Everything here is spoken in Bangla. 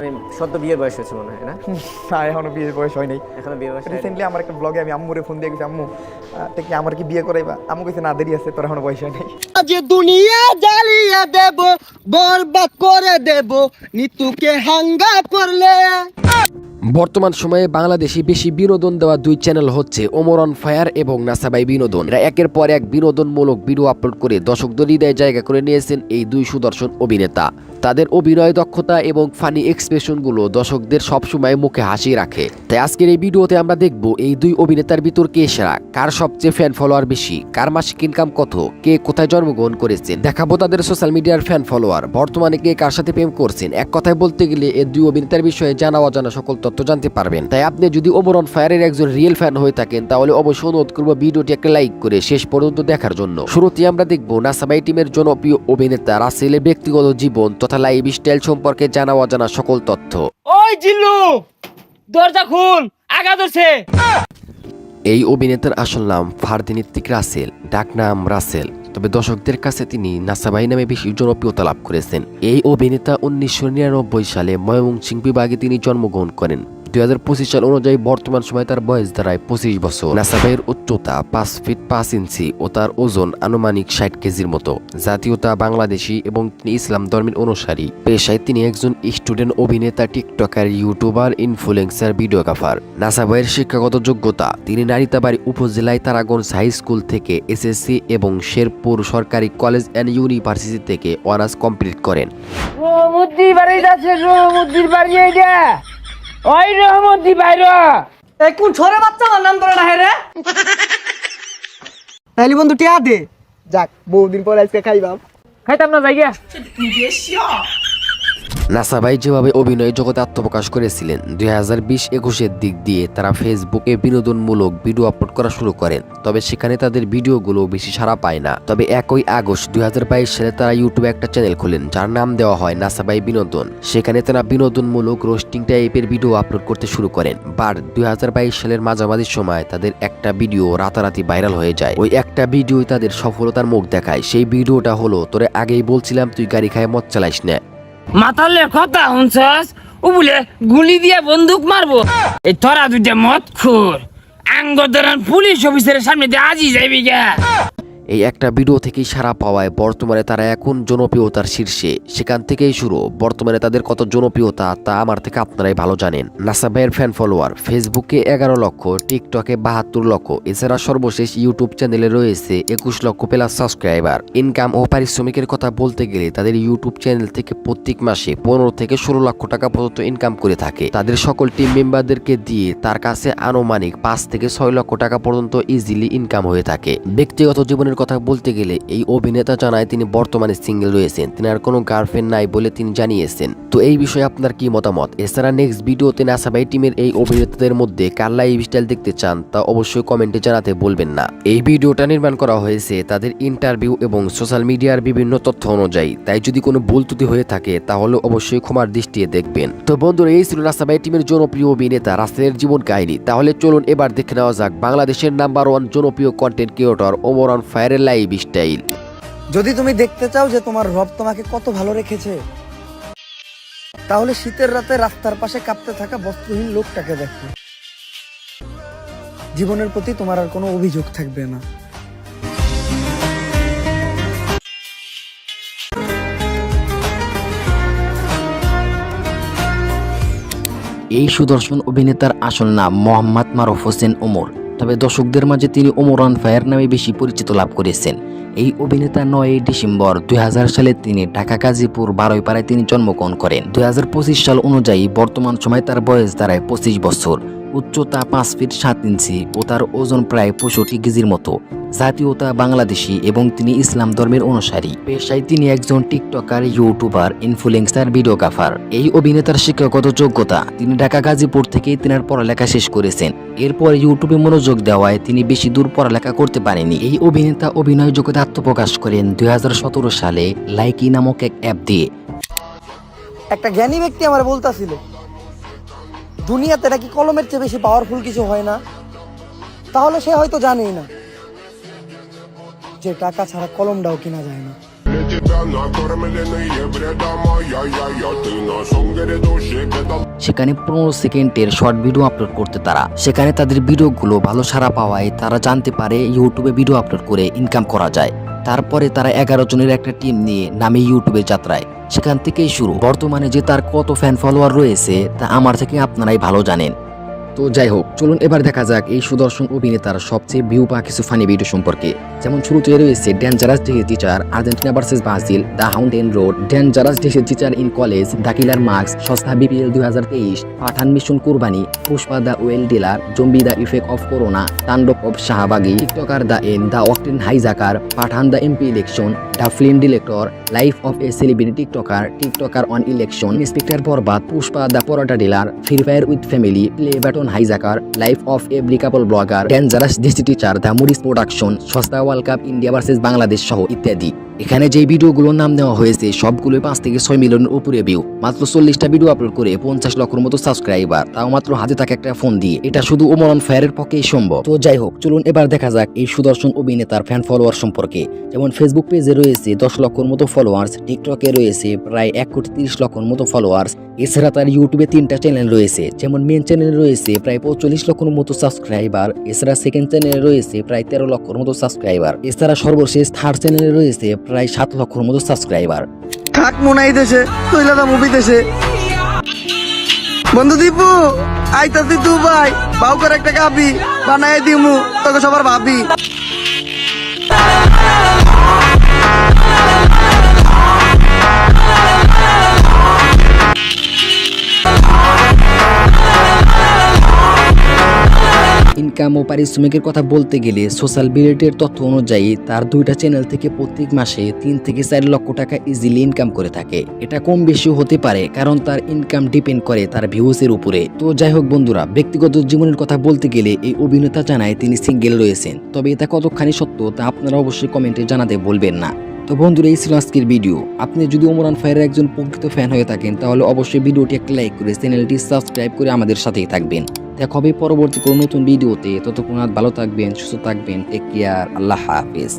আমি সদ্য বিয়ের বয়স হয়েছে মনে হয় না? না এখনও বিয়ের বয়স হয় নাই এখনও বিয়ে বয়স। রিসেন্টলি আমার একটা ব্লগে আমি আম্মুরে ফোন দিয়ে গেছি আম্মু আহ, কি আমার কি বিয়ে করাইবা? আম্মু কইছে না দেরি আছে তোর এখনও বয়স হয় নাই আজ দুনিয়া জ্বালিয়ে দেব বরবাদ করে দেব নিতুকে হাঙ্গা করলে। বর্তমান সময়ে বাংলাদেশে বেশি বিনোদন দেওয়া দুই চ্যানেল হচ্ছে ওমর অন ফায়ার এবং নাসাবাই বিনোদন। এরা একের পর এক বিনোদনমূলক ভিডিও আপলোড করে দর্শকদের হৃদয়ে জায়গা করে নিয়েছেন এই দুই সুদর্শন অভিনেতা। তাদের অভিনয় দক্ষতা এবং ফানি এক্সপ্রেশনগুলো দর্শকদের সবসময় মুখে হাসি রাখে। তাই আজকের এই ভিডিওতে আমরা দেখব এই দুই অভিনেতার ভিতর কে সেরা, কার সবচেয়ে ফ্যান ফলোয়ার বেশি, কার মাসিক ইনকাম কত, কে কোথায় জন্মগ্রহণ করেছেন, দেখাবো তাদের সোশ্যাল মিডিয়ার ফ্যান ফলোয়ার বর্তমানে কে কার সাথে প্রেম করছেন, এক কথায় বলতে গেলে এই দুই অভিনেতার বিষয়ে জানা অজানা সকল তথ্য জানতে পারবেন। তাই আপনি যদি ওমরন ফায়ারের একজন রিয়েল ফ্যান হয়ে থাকেন তাহলে অবশ্যই অনুরোধ করব ভিডিওটি একটা লাইক করে শেষ পর্যন্ত দেখার জন্য। শুরুতে আমরা দেখব নাসাবাই টিমের জনপ্রিয় অভিনেতা রাসেলের ব্যক্তিগত জীবন তথা লাইফ স্টাইল সম্পর্কে জানা অজানা সকল তথ্য। ওই জিল্লু! দরজা খুল! আগা ধরছে! এই অভিনেতার আসল নাম ফারদিনিত্তিক রাসেল ডাকনাম রাসেল। তবে দর্শকদের কাছে তিনি নাসাবাই নামে বেশি জনপ্রিয়তা লাভ করেছেন। এই অভিনেতা উনিশশো নিরানব্বই সালে ময়মংসিং বিভাগে তিনি জন্মগ্রহণ করেন। দুই হাজার পঁচিশ সাল অনুযায়ী বর্তমান সময় তার বয়স দাঁড়ায় পঁচিশ বছর। নাসাবাইয়ের উচ্চতা পাঁচ ফিট পাঁচ ইঞ্চি ও তার ওজন আনুমানিক ষাট কেজির মতো। জাতীয়তা বাংলাদেশি এবং তিনি ইসলাম ধর্মের অনুসারী। পেশায় তিনি একজন স্টুডেন্ট অভিনেতা, টিকটকার, ইউটিউবার, ইনফ্লুয়েন্সার, ভিডিওগ্রাফার। নাসাবাইয়ের শিক্ষাগত যোগ্যতা, তিনি নারিতাবাড়ি উপজেলায় তারাগঞ্জ হাই স্কুল থেকে এসএসসি এবং শেরপুর সরকারি কলেজ অ্যান্ড ইউনিভার্সিটি থেকে অনার্স কমপ্লিট করেন। বাড়ি ওই রহমতি বাইর এই কোন ছোরে বাচ্চা আমার নাম ধরে না রে? তাইলে বন্ধু টিয়া দে। যাক বহুদিন পর আজকে খাইবাম। খাইতাম না জায়গা নাসাবাই যেভাবে অভিনয় জগতে আত্মপ্রকাশ করেছিলেন, দুই হাজার বিশ একুশের দিক দিয়ে তারা ফেসবুকে বিনোদনমূলক ভিডিও আপলোড করা শুরু করেন। তবে সেখানে তাদের ভিডিওগুলো বেশি সাড়া পায় না। তবে একই আগস্ট দুই হাজার বাইশ সালে তারা ইউটিউবে একটা চ্যানেল খোলেন, যার নাম দেওয়া হয় নাসাবাই বিনোদন। সেখানে তারা বিনোদনমূলক রোস্টিং টাইপের ভিডিও আপলোড করতে শুরু করেন। বার দুই হাজার বাইশ সালের মাঝামাঝি সময় তাদের একটা ভিডিও রাতারাতি ভাইরাল হয়ে যায়। ওই একটা ভিডিওই তাদের সফলতার মুখ দেখায়। সেই ভিডিওটা হলো, তোরে আগেই বলছিলাম তুই গাড়ি খায় মদ চালাইস না। মাথালে কথা শুনছস? ও বলে গুলি দিয়ে বন্দুক মারবো। এই তোরা দুইটা মত খুর। আঙ্গ পুলিশ অফিসারের সামনে দিয়ে আজই যাইবি গা। এই একটা ভিডিও থেকেই সারা পাওয়ায় বর্তমানে তারা এখন জনপ্রিয়তার শীর্ষে। সেখান থেকেই শুরু। বর্তমানে তাদের কত জনপ্রিয়তা, তা আমার থেকে আপনারাই ভালো জানেন। নাসাবাইয়ের ফ্যান ফলোয়ার ফেসবুকে এগারো লক্ষ টিকটকে বাহাত্তর লক্ষ, এছাড়া সর্বশেষ ইউটিউব চ্যানেলে রয়েছে একুশ লক্ষ প্লাস সাবস্ক্রাইবার ইনকাম ও পারিশ্রমিকের কথা বলতে গেলে তাদের ইউটিউব চ্যানেল থেকে প্রত্যেক মাসে পনেরো থেকে ষোলো লক্ষ টাকা পর্যন্ত ইনকাম করে থাকে। তাদের সকল টিম মেম্বারদেরকে দিয়ে তার কাছে আনুমানিক পাঁচ থেকে ছয় লক্ষ টাকা পর্যন্ত ইজিলি ইনকাম হয়ে থাকে। ব্যক্তিগত জীবনের কথা বলতে গেলে এই অভিনেতা জানায় তিনি বর্তমানে সিঙ্গেল রয়েছেন। তিনার কোনো গার্লফ্রেন্ড নাই বলে তিনি জানিয়েছেন। তো এই বিষয়ে আপনার কি মতামত? এছাড়া নেক্সট ভিডিওতে নাসাবাই টিমের এই অভিনেতাদের মধ্যে কার লাইফ স্টাইল দেখতে চান তা অবশ্যই কমেন্টে জানাতে বলবেন না। এই ভিডিওটা নির্মাণ করা হয়েছে তাদের ইন্টারভিউ এবং সোশ্যাল মিডিয়ার বিভিন্ন তথ্য অনুযায়ী। তাই যদি কোনো ভুল ত্রুটি হয়ে থাকে তাহলে অবশ্যই ক্ষমার দৃষ্টিতে দেখবেন। তো বন্ধুরা, এই ছিল নাসাবাই টিমের জনপ্রিয় অভিনেতা রাসেলের জীবন কাহিনী। তাহলে চলুন এবার দেখে নেওয়া যাক বাংলাদেশের নাম্বার ওয়ান জনপ্রিয় কন্টেন্ট ক্রিয়েটর ওমর অন ফায়ারের লাইভ স্টাইল যদি তুমি দেখতে চাও যে তোমার রব তোমাকে কত ভালো রেখেছে তাহলে শীতের রাতে রাস্তার পাশে কাঁপতে থাকা বস্ত্রহীন লোকটাকে দেখো। জীবনের প্রতি তোমার আর কোনো অভিযোগ থাকবে না। এই সুদর্শন অভিনেতার আসল নাম মোহাম্মদ মারুফ হোসেন ওমর। তবে দর্শকদের মাঝে তিনি ওমরান ফায়ার নামে বেশি পরিচিত লাভ করেছেন। এই অভিনেতা নয় ডিসেম্বর দুই হাজার সালে তিনি ঢাকা গাজীপুর বারোইপাড়ায় তিনি জন্মগ্রহণ করেন। দুই হাজার পঁচিশ সাল অনুযায়ী বর্তমান সময় তার বয়স দাঁড়ায় পঁচিশ বছর। উচ্চতা পাঁচ ফিট সাত ইঞ্চি ও তার ওজন প্রায় পঁয়ষট্টি কেজির মতো। জাতীয়তা বাংলাদেশি এবং তিনি ইসলাম ধর্মের অনুসারী। পেশায় তিনি একজন টিকটকার, ইউটিউবার, ইনফ্লুয়েন্সার, ভিডিওগ্রাফার। এই অভিনেতার শিক্ষাগত যোগ্যতা তিনি ঢাকা গাজীপুর থেকেই তিনার পড়ালেখা শেষ করেছেন। এরপর ইউটিউবে মনোযোগ দেওয়ায় তিনি বেশি দূর পড়ালেখা করতে পারেনি এই অভিনেতা অভিনয় জগতে আত্মপ্রকাশ করেন দুই হাজার সতেরো সালে লাইকি নামক এক অ্যাপ দিয়ে। একটা জ্ঞানী ব্যক্তি আমার বলতাছিল দুনিয়াতে নাকি কলমের চেয়ে বেশি পাওয়ারফুল কিছু হয় না? তাহলে সে হয়তো জানেই না যে টাকা ছাড়া কলমটাও কিনা যায় না। সেখানে পনেরো সেকেন্ডের শর্ট ভিডিও আপলোড করতে তারা। সেখানে তাদের ভিডিওগুলো ভালো সারা পাওয়ায় তারা জানতে পারে ইউটিউবে ভিডিও আপলোড করে ইনকাম করা যায়। তারপরে তারা এগারো জনের একটা টিম নিয়ে নামে ইউটিউবে যাত্রায়। সেখান থেকেই শুরু। বর্তমানে যে তার কত ফ্যান ফলোয়ার রয়েছে, তা আমার থেকে আপনারাই ভালো জানেন। তো যাই হোক, চলুন এবার দেখা যাক এই সুদর্শন অভিনেতার সবচেয়ে ভিউ পা কিছু ফানি ভিডিও সম্পর্কে। যেমন শুরুতে রয়েছে dangerous DC teacher Argentina versus Brazil the haunted road dangerous DC teacher in college the killer marks সস্তা বিপিএল দুই হাজার তেইশ Pathaan mission Qurbani Pushpa the well dealer zombie the effect of corona তাণ্ডব of শাহবাগি TikToker the end the octane hijacker Pathaan the MP election the film director life of a celebrity TikToker TikToker on election inspector Borbaad Pushpa the parota dealer free fire with family play baton hijacker life of a breakable blogger dangerous DC teacher the Moody's production সস্তা world cup India versus Bangladesh সহ ইত্যাদি। এখানে যে ভিডিওগুলোর নাম দেওয়া হয়েছে সবগুলো পাঁচ থেকে ছয় মিলিয়নের উপরে ভিউ মাত্র চল্লিশটা ভিডিও আপলোড করে পঞ্চাশ লক্ষের মতো সাবস্ক্রাইবার তাও মাত্র হাতে থাকে একটা ফোন দিয়ে। এটা শুধু ওমরন ফায়ারের পক্ষেই সম্ভব। তো যাই হোক, চলুন এবার দেখা যাক এই সুদর্শন অভিনেতার ফ্যান ফলোয়ার সম্পর্কে। যেমন ফেসবুক পেজে রয়েছে দশ লক্ষর মতো ফলোয়ার্স টিকটকে রয়েছে প্রায় এক কোটি তিরিশ লক্ষর মতো ফলোয়ার্স এছাড়া তার ইউটিউবে তিনটা চ্যানেল রয়েছে। যেমন মেন চ্যানেলে রয়েছে প্রায় পঁয়তাল্লিশ লক্ষর মতো সাবস্ক্রাইবার এছাড়া সেকেন্ড চ্যানেলে রয়েছে প্রায় তেরো লক্ষর মতো সাবস্ক্রাইবার এছাড়া সর্বশেষ থার্ড চ্যানেলে রয়েছে প্রায় সাত লক্ষর মতো সাবস্ক্রাইবার থাক মোনাই দেশে তৈলাদা মুভি দেশে। বন্ধু দীপু, আইতাছি দুবাই, বাউকার বাউ করে একটা গাবি বানাই দিমু, তোকে সবার ভাবি। ইনকাম ও পারিশ্রমিকের কথা বলতে গেলে সোশ্যাল বিলিটির তথ্য অনুযায়ী তার দুইটা চ্যানেল থেকে প্রত্যেক মাসে তিন থেকে চার লক্ষ টাকা ইজিলি ইনকাম করে থাকে। এটা কম বেশি হতে পারে কারণ তার ইনকাম ডিপেন্ড করে তার ভিউসের উপরে। তো যাই হোক বন্ধুরা, ব্যক্তিগত জীবনের কথা বলতে গেলে এই অভিনেতা জানায় তিনি সিঙ্গেল রয়েছেন। তবে এটা কতখানি সত্য তা আপনারা অবশ্যই কমেন্টে জানাতে বলবেন না। তো বন্ধুরা, এই ছিল আজকের ভিডিও আপনি যদি ওমরান ফায়ারের একজন প্রকৃত ফ্যান হয়ে থাকেন, তাহলে অবশ্যই ভিডিওটি একটা লাইক করে চ্যানেলটি সাবস্ক্রাইব করে আমাদের সাথেই থাকবেন। দেখা হবে পরবর্তী কোনো নতুন ভিডিওতে। ততক্ষণ ভালো থাকবেন, সুস্থ থাকবেন। টেক কেয়ার আল্লাহ হাফেজ।